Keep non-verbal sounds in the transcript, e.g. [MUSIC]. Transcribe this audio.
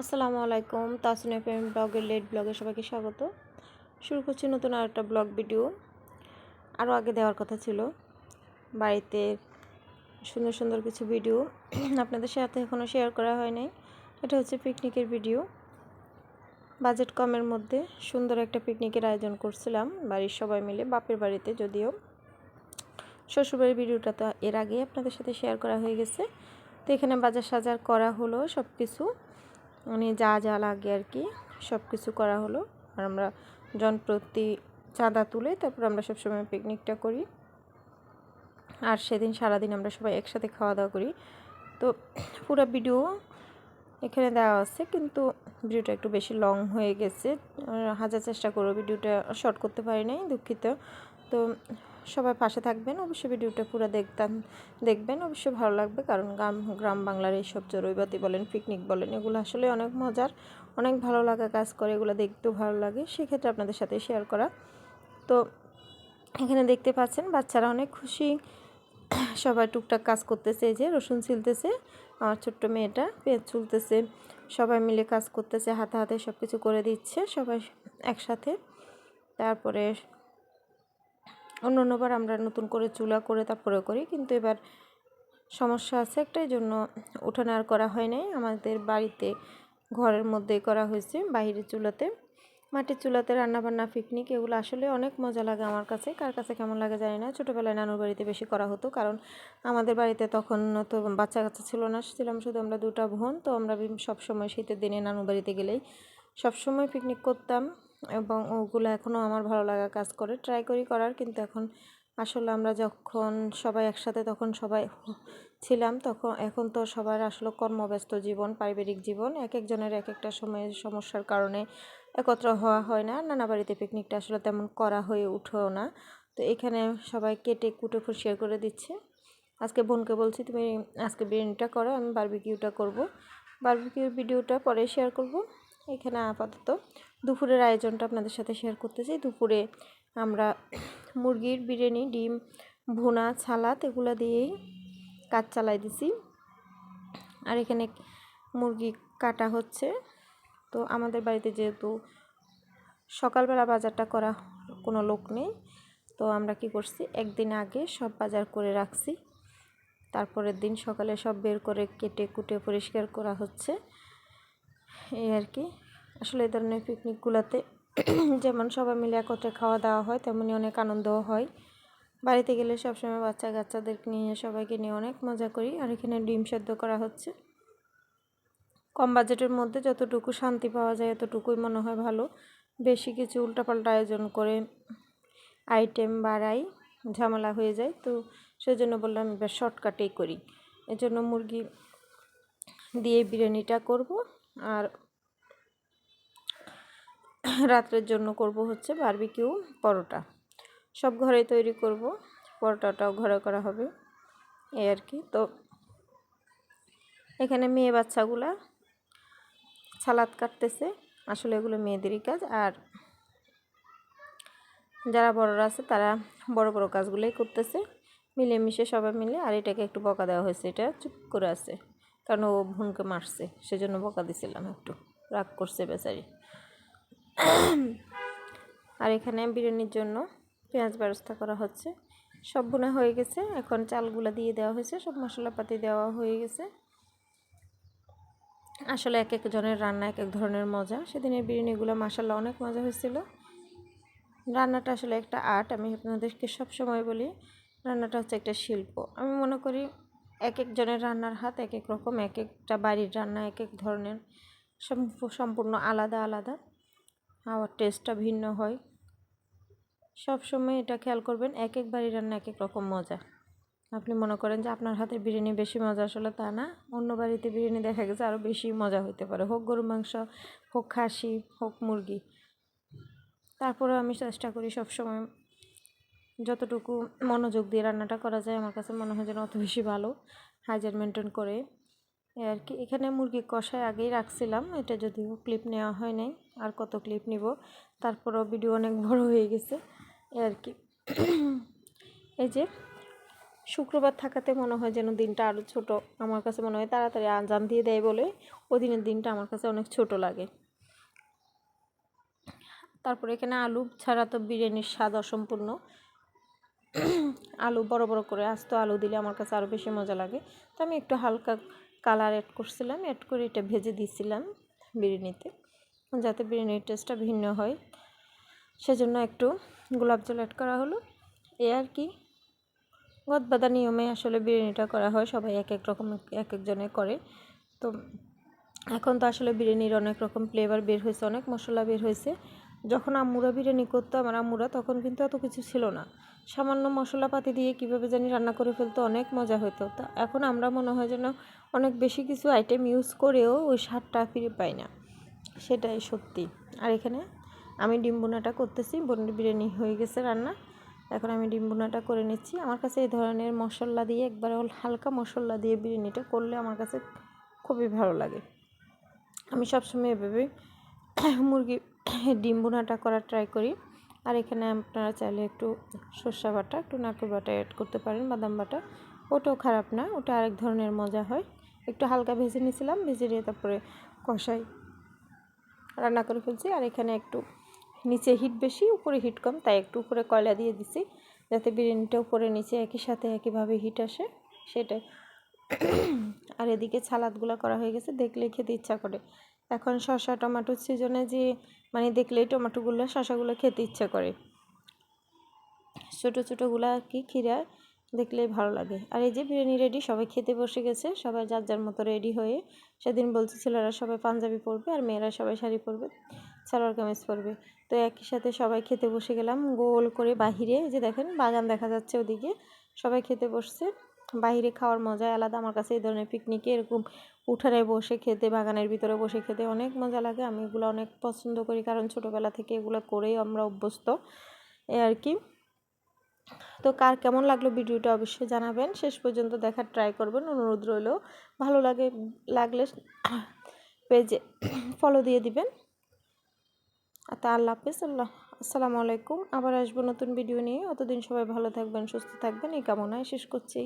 আসসালামু আলাইকুম Tasin F M ব্লগের লেট ব্লগে সবাইকে স্বাগত। শুরু করছি নতুন আর একটা ব্লগ ভিডিও। আরও আগে দেওয়ার কথা ছিল, বাড়িতে সুন্দর সুন্দর কিছু ভিডিও আপনাদের সাথে এখনও শেয়ার করা হয় নাই। এটা হচ্ছে পিকনিকের ভিডিও। বাজেট কমের মধ্যে সুন্দর একটা পিকনিকের আয়োজন করছিলাম বাড়ির সবাই মিলে, বাপের বাড়িতে যদিও। শ্বশুরবাড়ির ভিডিওটা তো এর আগেই আপনাদের সাথে শেয়ার করা হয়ে গেছে। তো এখানে বাজার সাজার করা হলো সব কিছু মানে যা যা লাগে আর কি, সব কিছু করা হলো। আর আমরা জনপ্রতি চাঁদা তুলে তারপর আমরা সবসময় পিকনিকটা করি। আর সেদিন সারাদিন আমরা সবাই একসাথে খাওয়া দাওয়া করি। তো পুরো ভিডিও এখানে দেওয়া আছে, কিন্তু ভিডিওটা একটু বেশি লং হয়ে গেছে। হাজার চেষ্টা করো ভিডিওটা শর্ট করতে পারি নাই, দুঃখিত। তো সবাই পাশে থাকবেন। অবশ্যই ভিডিওটা পুরো দেখতাম দেখবেন। অবশ্যই ভালো লাগবে, কারণ গ্রাম গ্রাম বাংলার এইসব চড়ুইবাতি বলেন পিকনিক বলেন, এগুলো আসলে অনেক মজার, অনেক ভালো লাগা কাজ করে, এগুলো দেখতেও ভালো লাগে। সেক্ষেত্রে আপনাদের সাথে শেয়ার করা। তো এখানে দেখতে পাচ্ছেন, বাচ্চারা অনেক খুশি। সবাই টুকটাক কাজ করতেছে, এই যে রসুন ছিলতেছে, আমার ছোট্ট মেয়েটা পেঁয়াজ চুলতেছে সবাই মিলে কাজ করতেছে, হাতে হাতে সব কিছু করে দিচ্ছে, সবাই একসাথে। তারপরে অন্য অন্যবার আমরা নতুন করে চুলা করে তারপরে করি, কিন্তু এবার সমস্যা আছে একটাই জন্য উঠানে আর করা হয় নাই। আমাদের বাড়িতে ঘরের মধ্যেই করা হয়েছে, বাইরের চুলাতে। মাটির চুলাতে রান্নাবান্না পিকনিক এগুলো আসলে অনেক মজা লাগে আমার কাছে। কার কাছে কেমন লাগে জানি না। ছোটোবেলায় নানুর বাড়িতে বেশি করা হতো, কারণ আমাদের বাড়িতে তখন তো বাচ্চা কাচ্চা ছিল না। ছিলাম শুধু আমরা দুটা বোন, তো আমরা সবসময় শীতের দিনে নানুর বাড়িতে গেলেই সবসময় পিকনিক করতাম। এবং ওগুলো এখনও আমার ভালো লাগা কাজ করে। ট্রাই করি করার, কিন্তু এখন আসলে আমরা যখন সবাই একসাথে তখন সবাই ছিলাম, তখন এখন তো সবার আসলে কর্মব্যস্ত জীবন, পারিবারিক জীবন এক একজনের এক একটা সময়ের সমস্যার কারণে একত্র হওয়া হয় না। নানা বাড়িতে পিকনিকটা আসলে তেমন করা হয়ে উঠেও না। তো এখানে সবাই কেটে কুটে ফুসিয়ে করে দিচ্ছে। আজকে বোনকে বলছি, তুমি আজকে বিরিয়ানিটা করো, আমি বারবিকিউটা করব। বারবিকিউর ভিডিওটা পরে শেয়ার করব। এখানে আপাতত দুপুরের আয়োজনটা আপনাদের সাথে শেয়ার করতে চাই। দুপুরে আমরা মুরগির বিরিয়ানি, ডিম, ভুনা ছালাত এগুলো দিয়েই কাজ চালাই দিছি। আর এখানে মুরগি কাটা হচ্ছে। তো আমাদের বাড়িতে যেহেতু সকালবেলা বাজারটা করা কোনো লোক নেই, তো আমরা কি করছি, একদিন আগে সব বাজার করে রাখছি। তারপরের দিন সকালে সব বের করে কেটে কুটে পরিষ্কার করা হচ্ছে। এই আর কি। আসলে এই ধরনের পিকনিকগুলোতে [CLEARS THROAT] যেমন সবাই মিলে একত্রে খাওয়া দাওয়া হয় তেমনই অনেক আনন্দও হয়। বাড়িতে গেলে সবসময় বাচ্চা কাচ্চাদেরকে নিয়ে সবাইকে নিয়ে অনেক মজা করি, আর এখানে ডিম সেদ্ধ করা হচ্ছে। কম বাজেটের মধ্যে যতটুকু শান্তি পাওয়া যায় এতটুকুই মনে হয় ভালো। বেশি কিছু উল্টাপাল্টা আয়োজন করে আইটেম বাড়াই ঝামেলা হয়ে যায়, তো সেজন্য বললাম এবার শর্টকাটেই করি। এজন্য মুরগি দিয়ে বিরিয়ানিটা করব। আর রাত্রের জন্য করব হচ্ছে বারবিকিউ পরোটা। সব ঘরে তৈরি করব, পরোটাটাও ঘরে করা হবে, এই আর কি। তো এখানে মেয়ে বাচ্চাগুলা সালাদ কাটতেছে, আসলে এগুলো মেয়েদেরই কাজ। আর যারা বড়রা আছে, তারা বড় বড় কাজগুলোই করতেছে, মিলেমিশে সবাই মিলে। আর এটাকে একটু বকা দেওয়া হয়েছে, এটা চুপ করে আছে। কারণ ও ভুনকে মারছে, সেজন্য বকা দিছিলাম একটু। রাগ করছে বেচারি। আর এখানে বিরিয়ানির জন্য পেঁয়াজ ব্যবস্থা করা হচ্ছে। সব বোনা হয়ে গেছে, এখন চালগুলো দিয়ে দেওয়া হয়েছে, সব মশলাপাতি দেওয়া হয়ে গেছে। আসলে এক একজনের রান্না এক এক ধরনের মজা। সেদিনের বিরিয়ানিগুলো মাসাল্লাহ অনেক মজা হয়েছিল। রান্নাটা আসলে একটা আর্ট, আমি আপনাদেরকে সবসময় বলি, রান্নাটা হচ্ছে একটা শিল্প। আমি মনে করি এক একজনের রান্নার হাত এক এক রকম এক একটা বাড়ির রান্না এক এক ধরনের সম্পূর্ণ আলাদা আলাদা। খাওয়ার টেস্টটা ভিন্ন হয়। সব সময় এটা খেয়াল করবেন এক এক বাড়ির রান্না এক এক রকম মজা। আপনি মনে করেন যে আপনার হাতের বিরিয়ানি বেশি মজা আসলে তা না। অন্য বাড়িতে বিরিয়ানি দেখা গেছে আরও বেশি মজা হতে পারে। হোক গরু মাংস, হোক খাসি, হোক মুরগি। তারপরে আমি চেষ্টা করি সবসময় যতটুকু মনোযোগ দিয়ে রান্নাটা করা যায়, আমার কাছে মনে হয় যেন অত বেশি ভালো। হাইজার মেনটেন করে। আর কি, এখানে মুরগি কষায় আগেই রাখছিলাম, এটা যদিও ক্লিপ নেওয়া হয় নাই, আর কত ক্লিপ নিব, তারপরও ভিডিও অনেক বড় হয়ে গেছে। আর কি, এই যে শুক্রবার থাকাতে মনে হয় যেন দিনটা আরও ছোট, আমার কাছে মনে হয় তাড়াতাড়ি আজান দিয়ে দেয় বলে ওই দিনের দিনটা আমার কাছে অনেক ছোট লাগে। তারপরে এখানে আলু ছাড়া তো বিরিয়ানির স্বাদ অসম্পূর্ণ। আলু বড় বড় করে আস্ত আলু দিলে আমার কাছে আরও বেশি মজা লাগে। তো আমি একটু হালকা কালার অ্যাড করছিলাম অ্যাড করে এটা ভেজে দিয়েছিলাম বিরিয়ানিতে, যাতে বিরিয়ানির টেস্টটা ভিন্ন হয়। সেজন্য একটু গোলাপ জল অ্যাড করা হলো। এ আর কি, গদবাদা নিয়মে আসলে বিরিয়ানিটা করা হয়, সবাই এক এক রকম এক একজনে করে। তো এখন তো আসলে বিরিয়ানির অনেক রকম ফ্লেভার বের হয়েছে, অনেক মশলা বের হয়েছে। যখন আম্মুরা বিরিয়ানি করতো আমার আম্মুরা, তখন কিন্তু এত কিছু ছিল না। সামান্য মশলাপাতি দিয়ে কীভাবে জানি রান্না করে ফেলতো, অনেক মজা হতো। তা এখন আমরা মনে হয় যেন অনেক বেশি কিছু আইটেম ইউজ করেও ওই স্বাদটা ফিরে পাই না। সেটাই সত্যি। আর এখানে আমি ডিম বোনাটা করতেছি বোনের বিরিয়ানি হয়ে গেছে রান্না। এখন আমি ডিম বোনাটা করে নিচ্ছি। আমার কাছে এই ধরনের মশলা দিয়ে একবারে হালকা মশলা দিয়ে বিরিয়ানিটা করলে আমার কাছে খুবই ভালো লাগে। আমি সবসময় এভাবে মুরগি ডিম বোনাটা করার ট্রাই করি। আর এখানে আপনারা চাইলে একটু সর্ষা বাটা, একটু নারকেল বাটা অ্যাড করতে পারেন, বাদাম বাটা। ওটাও খারাপ না, ওটা আরেক ধরনের মজা হয়। একটু হালকা ভেজে নিয়েছিলাম, ভেজে নিয়ে তারপরে কষাই। রান্না করে ফেলছি। আর এখানে একটু নিচে হিট বেশি, উপরে হিট কম, তাই একটু উপরে কয়লা দিয়ে দিছি, যাতে বিরিয়ানিটা উপরে নিচে একই সাথে একইভাবে হিট আসে, সেটাই। আর এদিকে সালাদগুলো করা হয়ে গেছে দেখলেই খেতে ইচ্ছা করে। এখন শসা টমেটোর সিজনে যে মানে দেখলেই টমেটোগুলো, শসাগুলো খেতে ইচ্ছা করে। ছোটো ছোটোগুলো আর কি খিরা দেখলেই ভালো লাগে। আর এই যে বিরিয়ানি রেডি সবাই খেতে বসে গেছে। সবাই যার যার মতো রেডি হয়ে, সেদিন বলছে ছেলেরা সবাই পাঞ্জাবি পরবে আর মেয়েরা সবাই শাড়ি পরবে, সালোয়ার কামিজ পরবে। তো একই সাথে সবাই খেতে বসে গেলাম, গোল করে বাহিরে যে দেখেন বাগান দেখা যাচ্ছে ওদিকে, সবাই খেতে বসছে। বাইরে খাওয়ার মজাই আলাদা। আমার কাছে এই ধরনের পিকনিকে এরকম উঠানে বসে খেতে, বাগানের ভিতরে বসে খেতে অনেক মজা লাগে। আমি এগুলো অনেক পছন্দ করি কারণ ছোটোবেলা থেকে এগুলো করেই আমরা অভ্যস্ত। এ আর কি। তো কার কেমন লাগল ভিডিওটা অবশ্যই জানাবেন। শেষ পর্যন্ত দেখার ট্রাই করবেন, অনুরোধ রইল। ভালো লাগে, লাগলে পেজে ফলো দিয়ে দিবেন। আর তা আল্লাহ হাফিজ, আল্লাহ আসসালামু আলাইকুম। আবার আসব নতুন ভিডিও নিয়ে। অতদিন সবাই ভালো থাকবেন, সুস্থ থাকবেন। এই কামনায় শেষ করছি।